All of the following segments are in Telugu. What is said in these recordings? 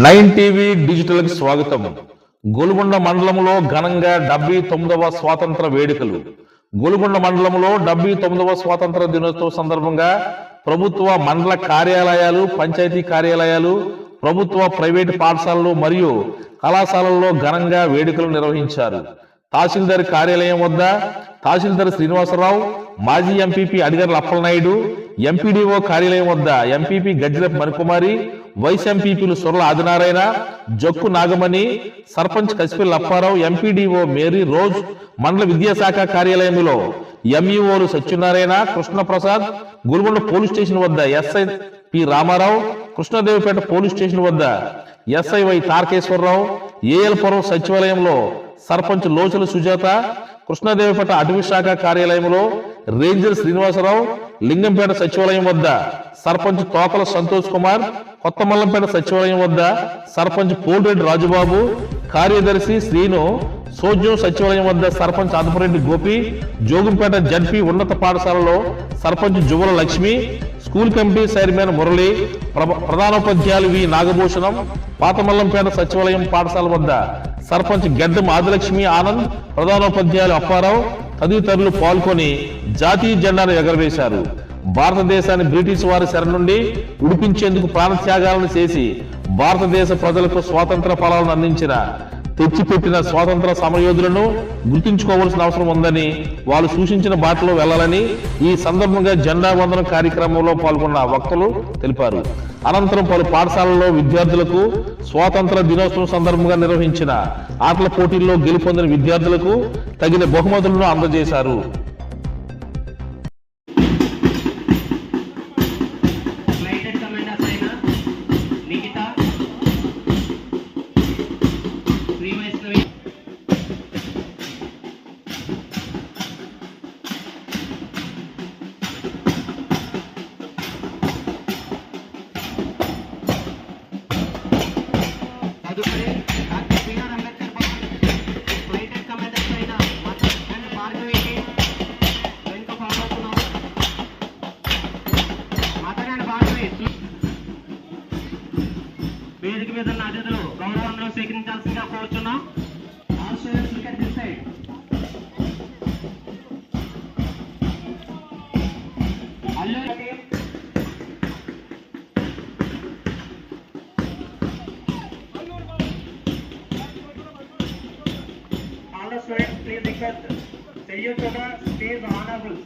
నైన్ టీవీ డిజిటల్కి స్వాగతం. గోల్కొండ మండలంలో ఘనంగా డెబ్బై తొమ్మిదవ స్వాతంత్ర వేడుకలు. గోల్కొండ మండలంలో డెబ్బై తొమ్మిదవ స్వాతంత్ర దినోత్సవం సందర్భంగా ప్రభుత్వ మండల కార్యాలయాలు పంచాయతీ కార్యాలయాలు ప్రభుత్వ ప్రైవేటు పాఠశాలలు మరియు కళాశాలల్లో ఘనంగా వేడుకలు నిర్వహించారు. తహసీల్దార్ కార్యాలయం వద్ద తహసీల్దార్ శ్రీనివాసరావు మాజీ ఎంపీపీ అడిగర్ల అప్పలనాయుడు ఎంపీడీఓ కార్యాలయం వద్ద ఎంపీపీ గజ్జల మణికుమారి వైస్ ఎంపీపీలు Sorala Adinarayana Jakku Nagamani sarpanch Kasipil Apparao MPDO Mary Rose మండల విద్యాశాఖ కార్యాలయంలో ఎంఈఓలు సత్యనారాయణ కృష్ణప్రసాద్ గురుగొండ పోలీస్ స్టేషన్ వద్ద SI P Ramarao Krishnadevipeta police station వద్ద ఎస్ఐ వై తారకేశ్వరరావు ఏఎల్పురం సచివాలయంలో సర్పంచ్ లోచల సుజాత కృష్ణదేవిపేట అటవీ శాఖ కార్యాలయంలో రేంజర్ శ్రీనివాసరావు లింగంపేట సచివాలయం వద్ద సర్పంచ్ తోకల సంతోష్ కుమార్ కొత్త మల్లంపేట సచివాలయం వద్ద సర్పంచ్ పోలిరెడ్డి రాజుబాబు కార్యదర్శి శ్రీను సోజ్యం సచివాలయం వద్ద సర్పంచ్ అదపరెడ్డి గోపి జోగుంపేట జడ్పీ ఉన్నత పాఠశాలలో sarpanch Juvala Lakshmi school committee chairman Murali ప్ర- ప్రధానోపాధ్యాయులు వి నాగభూషణం పాతమల్లంపేట సచివాలయం పాఠశాల వద్ద సర్పంచ్ గడ్డం ఆదిలక్ష్మి ఆనంద్ ప్రధానోపాధ్యాయులు అప్పారావు తదితరులు పాల్గొని జాతీయ జెండాను ఎగరవేశారు. భారతదేశాన్ని బ్రిటిష్ వారి శర నుండి విడిపించేందుకు ప్రాణత్యాగాలను చేసి భారతదేశ ప్రజలకు స్వాతంత్ర ఫలాలను అందించిన తెచ్చిపెట్టిన స్వాతంత్ర సమయోధులను గుర్తుంచుకోవాల్సిన అవసరం ఉందని వాళ్ళు సూచించిన బాటలో వెళ్ళాలని ఈ సందర్భంగా జెండా వందనం కార్యక్రమంలో పాల్గొన్న వక్తలు తెలిపారు. అనంతరం పలు పాఠశాలల్లో విద్యార్థులకు స్వాతంత్ర దినోత్సవం సందర్భంగా నిర్వహించిన ఆటల పోటీల్లో గెలుపొందిన విద్యార్థులకు తగిన బహుమతులను అందజేశారు. వేదిక మీద అతిథులు గౌరవంలో స్వీకరించాల్సిందిగా కోరుచున్నాం. ఆస్ట్రేలియా క్రికెట్ డిసైడ్ ఆనబుల్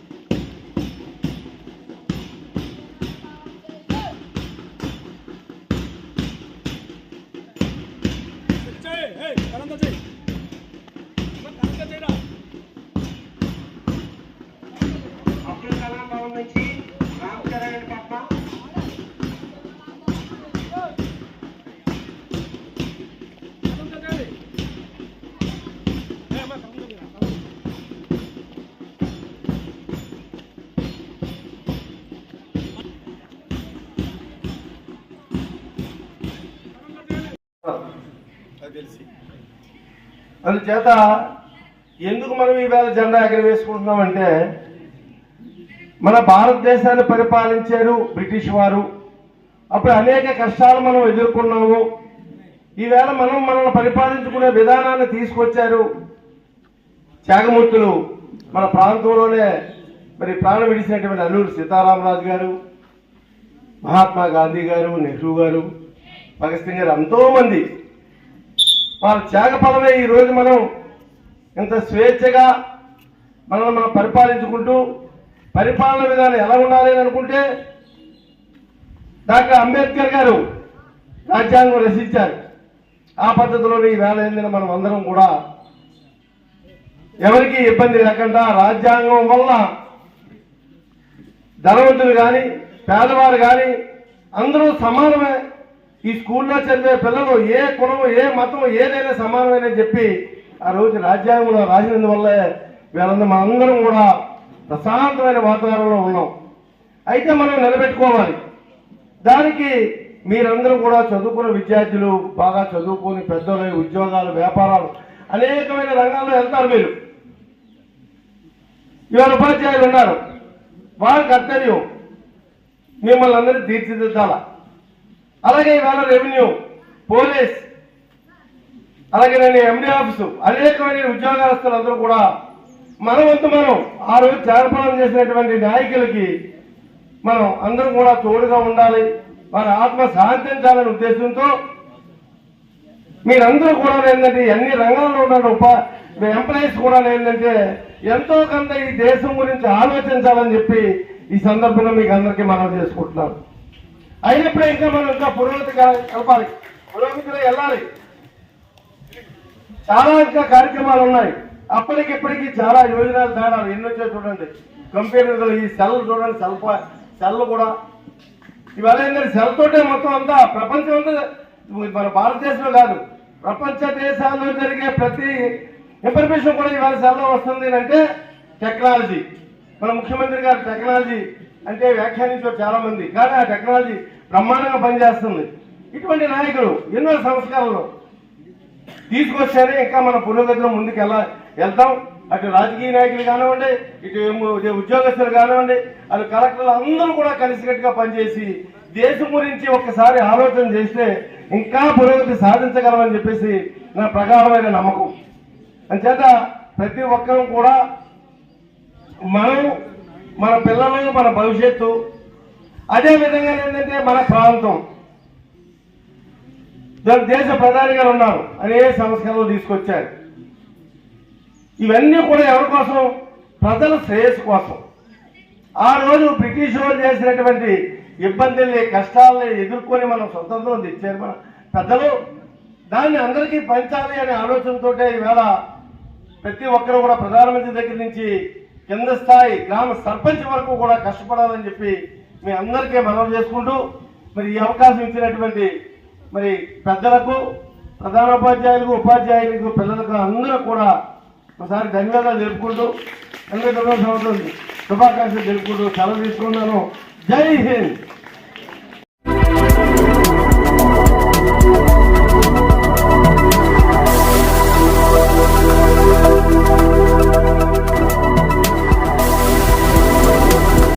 అందుచేత ఎందుకు మనం ఈవేళ జెండా ఎగరవేసుకుంటున్నామంటే మన భారతదేశాన్ని పరిపాలించారు బ్రిటిష్ వారు. అప్పుడు అనేక కష్టాలు మనం ఎదుర్కొన్నాము. ఈవేళ మనం మనల్ని పరిపాలించుకునే విధానాన్ని తీసుకొచ్చారు త్యాగమూర్తులు మన ప్రాంతంలోనే మరి ప్రాణం విడిచినటువంటి అల్లూరు సీతారామరాజు గారు మహాత్మా గాంధీ గారు నెహ్రూ గారు భగత్ సింగ్ గారు ఎంతోమంది వాళ్ళ త్యాగపదమే ఫలమే ఈ రోజు మనం ఇంత స్వేచ్ఛగా మనల్ని మనం పరిపాలించుకుంటూ పరిపాలన విధానం ఎలా ఉండాలి అని అనుకుంటే డాక్టర్ అంబేద్కర్ గారు రాజ్యాంగం రచించారు. ఆ పద్ధతిలోనే ఈ వేళ ఏందని మనం అందరం కూడా ఎవరికి ఇబ్బంది లేకుండా రాజ్యాంగం వల్ల ధనవంతులు కానీ పేదవారు కానీ అందరూ సమానమే ఈ స్కూల్లో చదివే పిల్లలు ఏ కులం ఏ మతం ఏదైనా సమానమైన చెప్పి ఆ రోజు రాజ్యాంగంలో రాసినందువల్లే వీళ్ళందరూ మనందరం కూడా ప్రశాంతమైన వాతావరణంలో ఉన్నాం. అయితే మనం నిలబెట్టుకోవాలి. దానికి మీరందరూ కూడా చదువుకున్న విద్యార్థులు బాగా చదువుకొని పెద్దలు ఉద్యోగాలు వ్యాపారాలు అనేకమైన రంగాల్లో వెళ్తారు మీరు. ఇవాళ ఉపాధ్యాయులు ఉన్నారు. వాళ్ళ కర్తవ్యం మిమ్మల్ని అందరినీ తీర్చిదిద్దాల? అలాగే ఇవాళ రెవెన్యూ పోలీస్ అలాగే నేను ఎండి ఆఫీసు అనేకమైన ఉద్యోగస్తులందరూ కూడా మన వంతు మనం ఆ రోజు చేర్పణం చేసినటువంటి నాయకులకి మనం అందరం కూడా తోడుగా ఉండాలి. వారి ఆత్మ శాంతించాలనే ఉద్దేశంతో మీరందరూ కూడా ఏంటంటే అన్ని రంగాల్లో ఉన్న ఉప ఎంప్లాయీస్ కూడా ఏంటంటే ఎంతో కొంత ఈ దేశం గురించి ఆలోచించాలని చెప్పి ఈ సందర్భంగా మీకు అందరికీ మనం చేసుకుంటున్నాం అయినప్పుడే ఇంకా మనం ఇంకా పురోగతి కలపాలి. పురోగతిలో వెళ్ళాలి. చాలా ఇంకా కార్యక్రమాలు ఉన్నాయి. అప్పటికిప్పటికీ చాలా యోజనాలు తేడాలు. ఎన్నొచ్చో చూడండి. కంప్యూటర్లు ఈ సెల్ చూడండి సెల్ సెల్ కూడా. ఇవాళ ఏంటంటే సెల్ తోటే మొత్తం అంతా ప్రపంచం అంతా మన భారతదేశంలో కాదు. ప్రపంచ దేశాల్లో జరిగే ప్రతి ఇన్ఫర్మేషన్ కూడా ఇవాళ సెల్లో వస్తుంది అంటే టెక్నాలజీ మన ముఖ్యమంత్రి గారు టెక్నాలజీ అంటే వ్యాఖ్యానించారు చాలా మంది కానీ ఆ టెక్నాలజీ బ్రహ్మాండంగా పనిచేస్తుంది. ఇటువంటి నాయకులు ఎన్నో సంస్కారాలు తీసుకొస్తేనే ఇంకా మన పురోగతిలో ముందుకు వెళ్ళ వెళ్తాం? అటు రాజకీయ నాయకులు కానివ్వండి ఇటు ఏమో- ఇటు ఉద్యోగస్తులు కానివ్వండి అటు కలెక్టర్లు అందరూ కూడా కలిసికట్టుగా పనిచేసి దేశం గురించి ఒక్కసారి ఆలోచన చేస్తే ఇంకా పురోగతి సాధించగలమని చెప్పేసి నా ప్రగాఢమైన నమ్మకం. అంచేత ప్రతి ఒక్కరూ కూడా మనం మన పిల్లలు మన భవిష్యత్తు అదే విధంగా ఏంటంటే మన ప్రాంతం. దాని దేశ ప్రధాని గారు ఉన్నారు. అనేక సంస్కరణలు తీసుకొచ్చారు. ఇవన్నీ కూడా ఎవరి కోసం? ప్రజల శ్రేయస్సు కోసం. ఆ రోజు బ్రిటిష్ వాళ్ళు చేసినటువంటి ఇబ్బందుల్ని కష్టాలని ఎదుర్కొని మనం స్వతంత్రం తెచ్చారు మన పెద్దలు. దాన్ని అందరికీ పంచాలి అనే ఆలోచనతో ఈవేళ ప్రతి ఒక్కరు కూడా ప్రధానమంత్రి దగ్గర నుంచి కింద స్థాయి గ్రామ సర్పంచ్ వరకు కూడా కష్టపడాలని చెప్పి మీ అందరికీ మనం చేసుకుంటూ మరి ఈ అవకాశం ఇచ్చినటువంటి మరి పెద్దలకు ప్రధానోపాధ్యాయులకు ఉపాధ్యాయులకు పిల్లలకు అందరూ కూడా ఒకసారి ధన్యవాదాలు తెలుపుకుంటూ ఎనభై తొమ్మిది సంవత్సరం శుభాకాంక్షలు తెలుపుకుంటూ సెలవు తీసుకున్నాను జై హింద్!